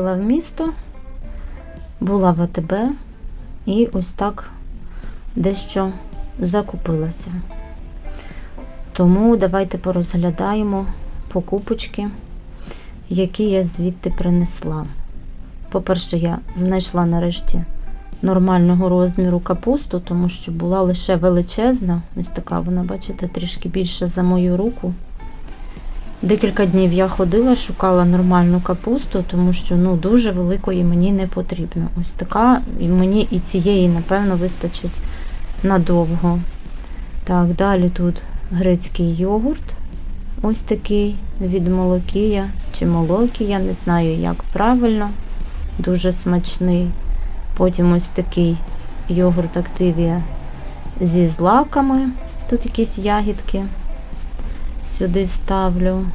заходила в місто, була в АТБ і ось так дещо закупилася. Тому давайте порозглядаємо покупочки, які я звідти принесла. По-перше, я знайшла нарешті нормального розміру капусту, тому що була лише величезна. Ось така вона, бачите, трішки більше за мою руку. Декілька днів я ходила, шукала нормальну капусту, тому що ну, дуже великої мені не потрібно. Ось така, і мені і цієї, напевно, вистачить надовго. Так, далі тут грецький йогурт. Ось такий від молокія чи молокія, не знаю, як правильно. Дуже смачний. Потім ось такий йогурт Активія зі злаками. Тут якісь ягідки. Сюди ставлю.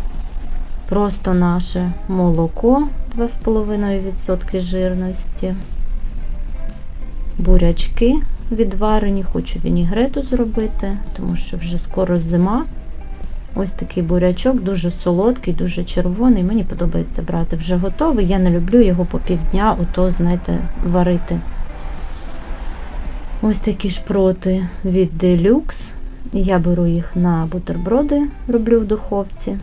Просто наше молоко 2,5% жирності. Бурячки відварені, хочу вінігрету зробити, тому що вже скоро зима. Ось такий бурячок, дуже солодкий, дуже червоний. Мені подобається брати вже готовий. Я не люблю його по півдня, ото, знаєте, варити. Ось такі шпроти від Deluxe. Я беру їх на бутерброди, роблю в духовці.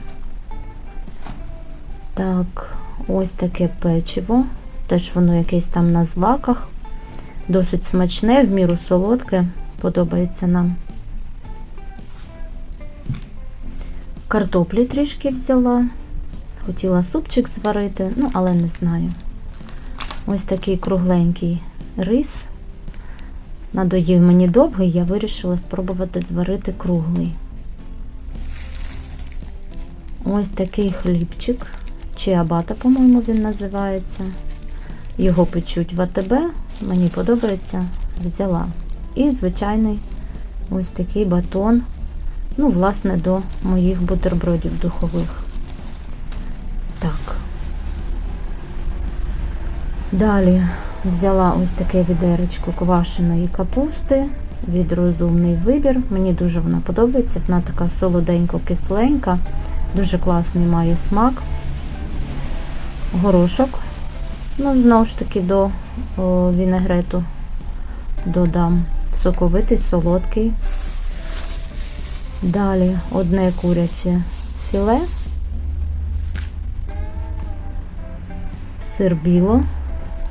Так, ось таке печиво. Теж воно якесь там на злаках. Досить смачне, в міру солодке, подобається нам. Картоплі трішки взяла. Хотіла супчик зварити, ну, але не знаю. Ось такий кругленький рис. Надоїв мені довгий, я вирішила спробувати зварити круглий. Ось такий хлібчик. Чиабата, по-моєму, він називається. Його печуть в АТБ, мені подобається, взяла. І звичайний ось такий батон, ну, власне, до моїх бутербродів духових. Так. Далі взяла ось таке відеречко квашеної капусти від розумний вибір. Мені дуже вона подобається. Вона така солоденько-кисленька, дуже класний має смак. Горошок. Ну, знову ж таки, до о, вінегрету додам соковитий, солодкий. Далі одне куряче філе, сир біло,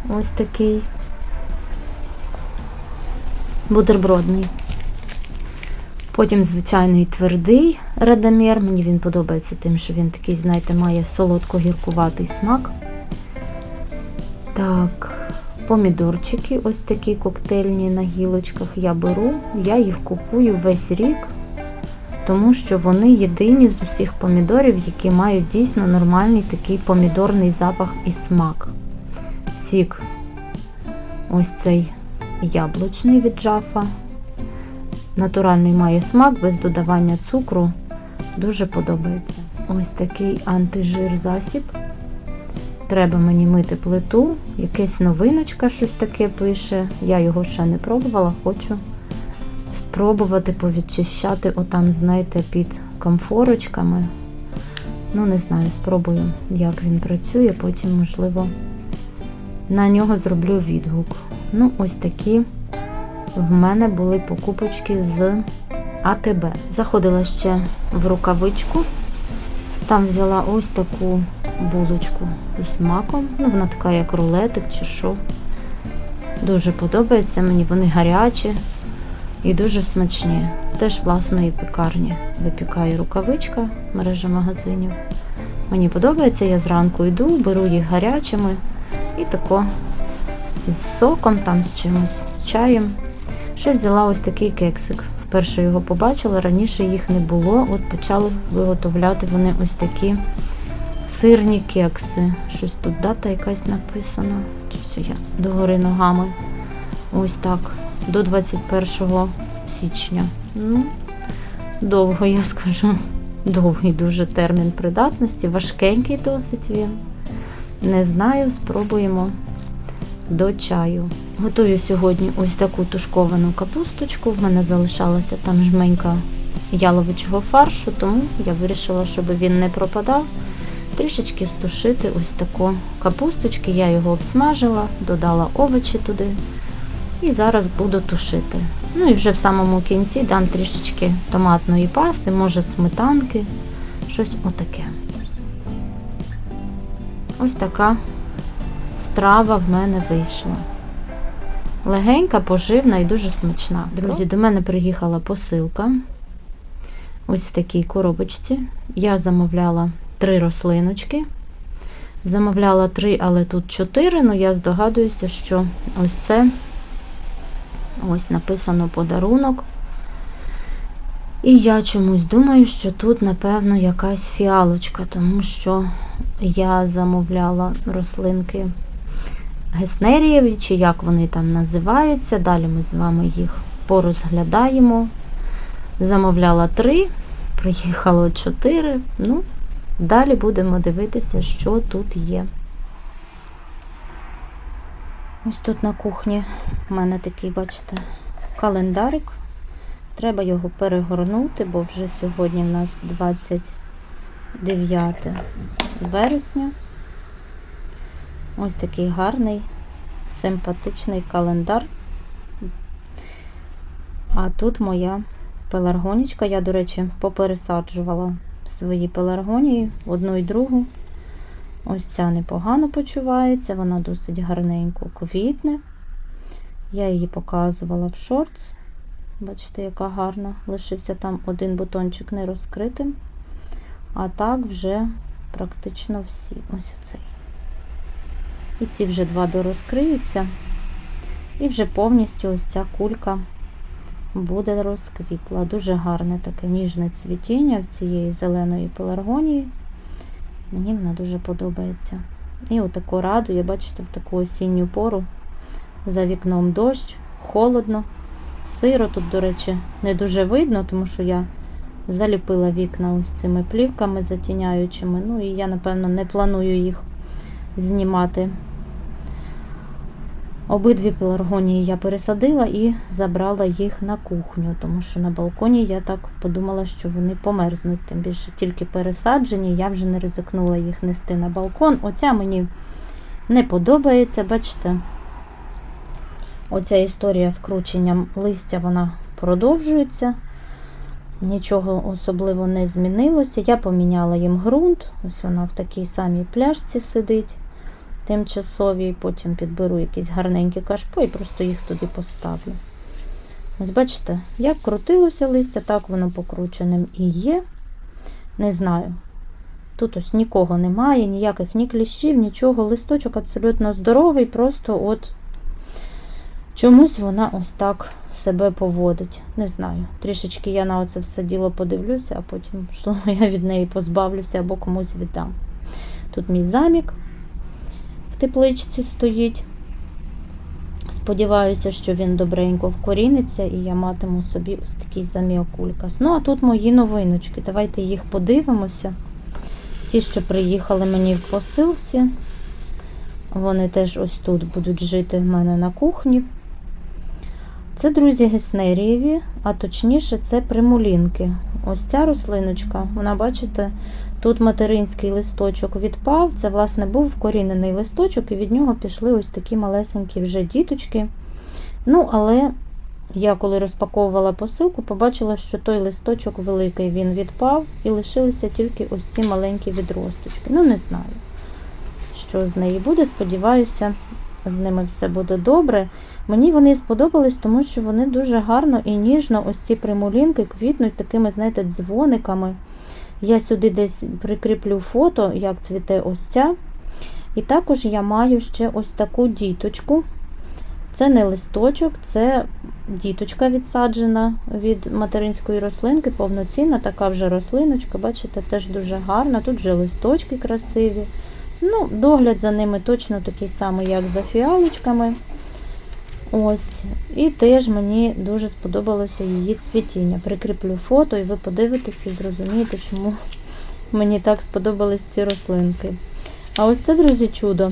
ось такий, бутербродний. Потім звичайний твердий радамір. Мені він подобається тим, що він такий, знаєте, має солодко-гіркуватий смак. Так, помідорчики, ось такі коктейльні на гілочках я беру. Я їх купую весь рік, тому що вони єдині з усіх помідорів, які мають дійсно нормальний такий помідорний запах і смак. Сік, ось цей яблучний від джафа. Натуральний має смак без додавання цукру. Дуже подобається. Ось такий антижир засіб. Треба мені мити плиту, якась новиночка, щось таке пише. Я його ще не пробувала, хочу спробувати повідчищати, отам, знаєте, під комфорочками. Ну, не знаю, спробую, як він працює, потім, можливо, на нього зроблю відгук. Ну, ось такі в мене були покупочки з АТБ. Заходила ще в рукавичку, там взяла ось таку булочку з маком. Ну, вона така, як рулетик чи що. Дуже подобається мені, вони гарячі і дуже смачні. Теж власної пекарні випікає рукавичка, мережа магазинів. Мені подобається, я зранку йду, беру їх гарячими і тако з соком, там з чимось, з чаєм. Ще взяла ось такий кексик. Вперше його побачила, раніше їх не було. От почали виготовляти вони ось такі сирні кекси. Щось тут дата якась написана. Щось я догори ногами. Ось так. До 21 січня. Ну, довго, я скажу. Довгий дуже термін придатності. Важкенький досить він. Не знаю, спробуємо до чаю. Готую сьогодні ось таку тушковану капусточку. В мене залишалася там жменька яловичого фаршу, тому я вирішила, щоб він не пропадав. трішечки стушити ось таку капусточки. Я його обсмажила, додала овочі туди. І зараз буду тушити. Ну і вже в самому кінці дам трішечки томатної пасти, може сметанки, щось отаке. Ось така страва в мене вийшла. Легенька, поживна і дуже смачна. Друзі, до мене приїхала посилка. Ось в такій коробочці. Я замовляла три рослиночки. Замовляла три, але тут чотири. Ну я здогадуюся, що ось це ось написано подарунок. І я чомусь думаю, що тут, напевно, якась фіалочка, тому що я замовляла рослинки геснерієві, чи як вони там називаються. Далі ми з вами їх порозглядаємо. Замовляла три, приїхало чотири. Ну, далі будемо дивитися, що тут є. Ось тут на кухні в мене такий, бачите, календарик. Треба його перегорнути, бо вже сьогодні в нас 29 вересня. Ось такий гарний, симпатичний календар. А тут моя пеларгонічка. Я, до речі, попересаджувала свої пеларгонії, одну і другу. Ось ця непогано почувається, вона досить гарненько квітне. Я її показувала в шортс. Бачите, яка гарна. Лишився там один бутончик не розкритим. А так вже практично всі. Ось оцей. І ці вже два дорозкриються. І вже повністю ось ця кулька буде розквітла. Дуже гарне таке ніжне цвітіння в цієї зеленої пеларгонії. Мені вона дуже подобається. І отако радує, бачите, в таку осінню пору. За вікном дощ, холодно, сиро. Тут, до речі, не дуже видно, тому що я заліпила вікна ось цими плівками затіняючими. Ну і я, напевно, не планую їх знімати. Обидві пеларгонії я пересадила і забрала їх на кухню, тому що на балконі я так подумала, що вони померзнуть. Тим більше тільки пересаджені, я вже не ризикнула їх нести на балкон. Оця мені не подобається, бачите, оця історія з крученням листя вона продовжується. Нічого особливо не змінилося. Я поміняла їм ґрунт, ось вона в такій самій пляшці сидить тимчасові, потім підберу якісь гарненькі кашпо і просто їх туди поставлю. Ось бачите, як крутилося листя, так воно покрученим і є. Не знаю. Тут ось нікого немає, ніяких ні кліщів, нічого. Листочок абсолютно здоровий, просто от чомусь вона ось так себе поводить. Не знаю. Трішечки я на оце все діло подивлюся, а потім можливо, я від неї позбавлюся або комусь віддам. Тут мій замік в тепличці стоїть. Сподіваюся, що він добренько вкоріниться і я матиму собі ось такий заміокулькас. Ну, а тут мої новиночки. Давайте їх подивимося. Ті, що приїхали мені в посилці, вони теж ось тут будуть жити в мене на кухні. Це, друзі, геснерієві, а точніше, це примулінки. Ось ця рослиночка, вона, бачите, тут материнський листочок відпав. Це, власне, був вкорінений листочок, і від нього пішли ось такі малесенькі вже діточки. Ну, але я, коли розпаковувала посилку, побачила, що той листочок великий він відпав, і лишилися тільки ось ці маленькі відросточки. Ну, не знаю, що з неї буде. Сподіваюся, з ними все буде добре. Мені вони сподобались, тому що вони дуже гарно і ніжно, ось ці примулінки квітнуть такими, знаєте, дзвониками. Я сюди десь прикріплю фото, як цвіте ось ця. І також я маю ще ось таку діточку. Це не листочок, це діточка відсаджена від материнської рослинки, повноцінна така вже рослиночка, бачите, теж дуже гарна. Тут вже листочки красиві. Ну, Догляд за ними точно такий самий, як за фіалочками. Ось. І теж мені дуже сподобалося її цвітіння. Прикріплю фото, і ви подивитесь і зрозумієте, чому мені так сподобались ці рослинки. А ось це, друзі, чудо.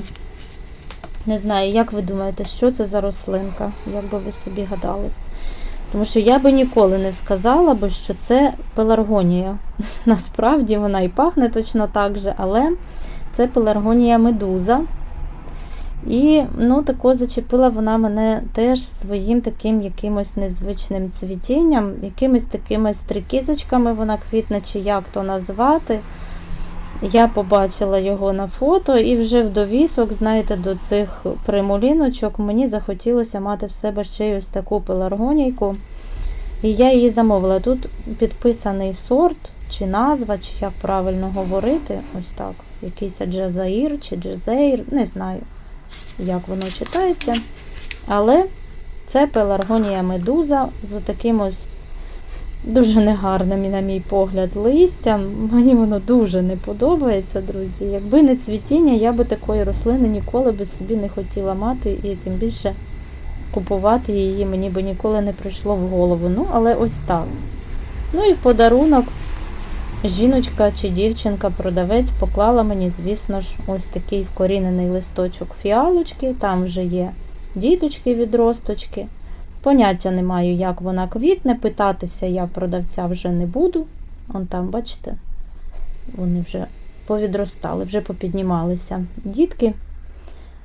Не знаю, як ви думаєте, що це за рослинка, як би ви собі гадали. Тому що я би ніколи не сказала би, що це пеларгонія. Насправді вона і пахне точно так же, але це пеларгонія медуза. І ну, тако зачепила вона мене теж своїм таким якимось незвичним цвітінням, якимись такими стрикізочками вона квітне, чи як то назвати. Я побачила його на фото, і вже в довісок, знаєте, до цих примуліночок мені захотілося мати в себе ще ось таку пеларгонійку. І я її замовила. Тут підписаний сорт, чи назва, чи як правильно говорити. Ось так. Якийсь Джазаїр чи Джезейр, не знаю, як воно читається. Але це пеларгонія медуза з таким ось дуже негарним, на мій погляд, листям. Мені воно дуже не подобається, друзі. Якби не цвітіння, я би такої рослини ніколи би собі не хотіла мати, і тим більше купувати її мені би ніколи не прийшло в голову. Ну, але ось так. Ну і в подарунок жіночка чи дівчинка-продавець поклала мені, звісно ж, ось такий вкорінений листочок фіалочки. Там вже є діточки відросточки. Поняття не маю, як вона квітне. Питатися я продавця вже не буду. Он там, бачите, вони вже повідростали, вже попіднімалися дітки.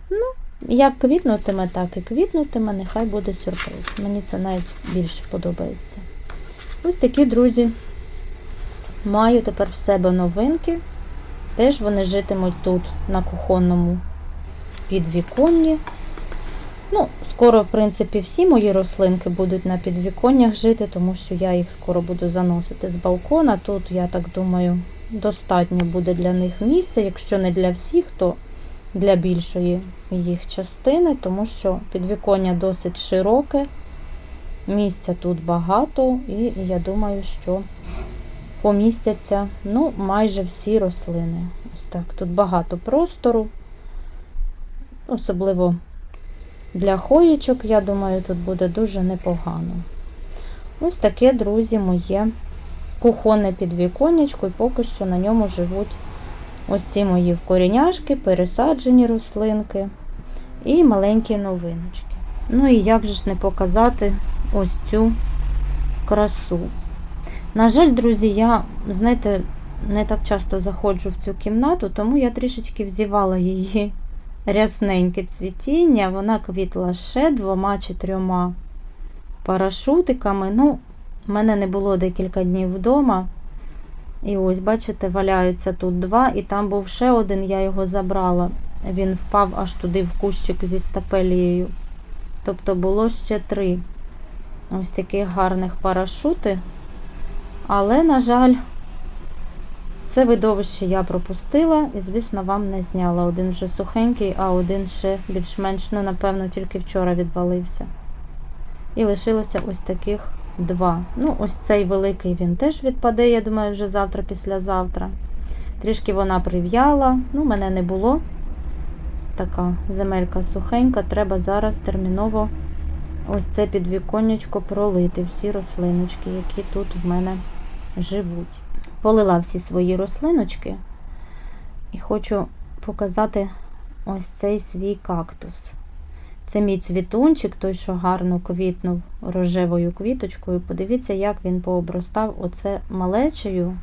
Ну, як квітнутиме, так і квітнутиме, нехай буде сюрприз. Мені це навіть більше подобається. Ось такі друзі. Маю тепер в себе новинки. Теж вони житимуть тут, на кухонному підвіконні. Ну, скоро, в принципі, всі мої рослинки будуть на підвіконнях жити, тому що я їх скоро буду заносити з балкона. Тут, я так думаю, достатньо буде для них місця. Якщо не для всіх, то для більшої їх частини, тому що підвіконня досить широке, місця тут багато, і я думаю, що помістяться ну, майже всі рослини. Ось так. Тут багато простору, особливо для хоєчок, я думаю, тут буде дуже непогано. Ось таке, друзі, моє кухонне підвіконечко, і поки що на ньому живуть ось ці мої вкоріняшки, пересаджені рослинки і маленькі новиночки. Ну і як же ж не показати ось цю красу. На жаль, друзі, я, знаєте, не так часто заходжу в цю кімнату, тому я трішечки взівала її рясненьке цвітіння. Вона квітла ще двома чи трьома парашутиками. Ну, в мене не було декілька днів вдома. І ось, бачите, валяються тут два, і там був ще один, я його забрала. Він впав аж туди в кущик зі стапелією. Тобто було ще три ось таких гарних парашути. Але, на жаль, це видовище я пропустила і, звісно, вам не зняла. Один вже сухенький, а один ще більш-менш, ну, напевно, тільки вчора відвалився. І лишилося ось таких два. Ну, ось цей великий він теж відпаде, я думаю, вже завтра, післязавтра. Трішки вона прив'яла, ну, мене не було. Така земелька сухенька, треба зараз терміново ось це підвіконнячко пролити, всі рослиночки, які тут в мене живуть. Полила всі свої рослиночки і хочу показати ось цей свій кактус. Це мій цвітунчик, той, що гарно квітнув рожевою квіточкою. Подивіться, як він пообростав оце малечею.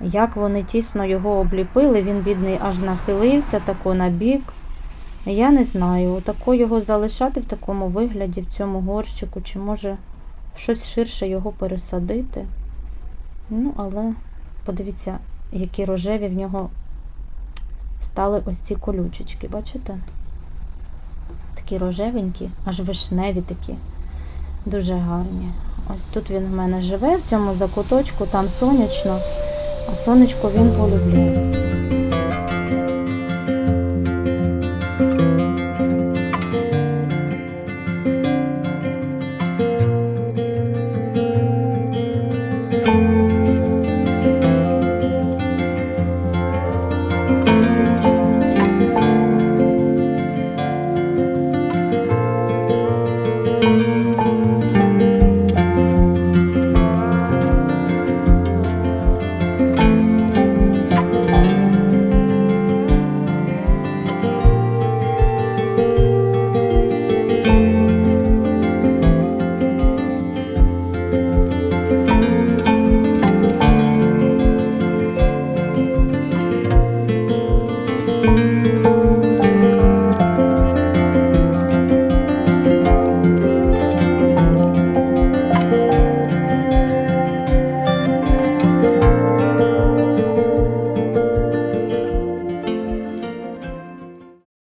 Як вони тісно його обліпили, він, бідний, аж нахилився тако на бік. Я не знаю, отако його залишати в такому вигляді, в цьому горщику, чи може щось ширше його пересадити. Ну, але подивіться, які рожеві в нього стали ось ці колючечки, бачите? Такі рожевенькі, аж вишневі такі, дуже гарні. Ось тут він в мене живе, в цьому закуточку, там сонячно, а сонечко він полюбляє.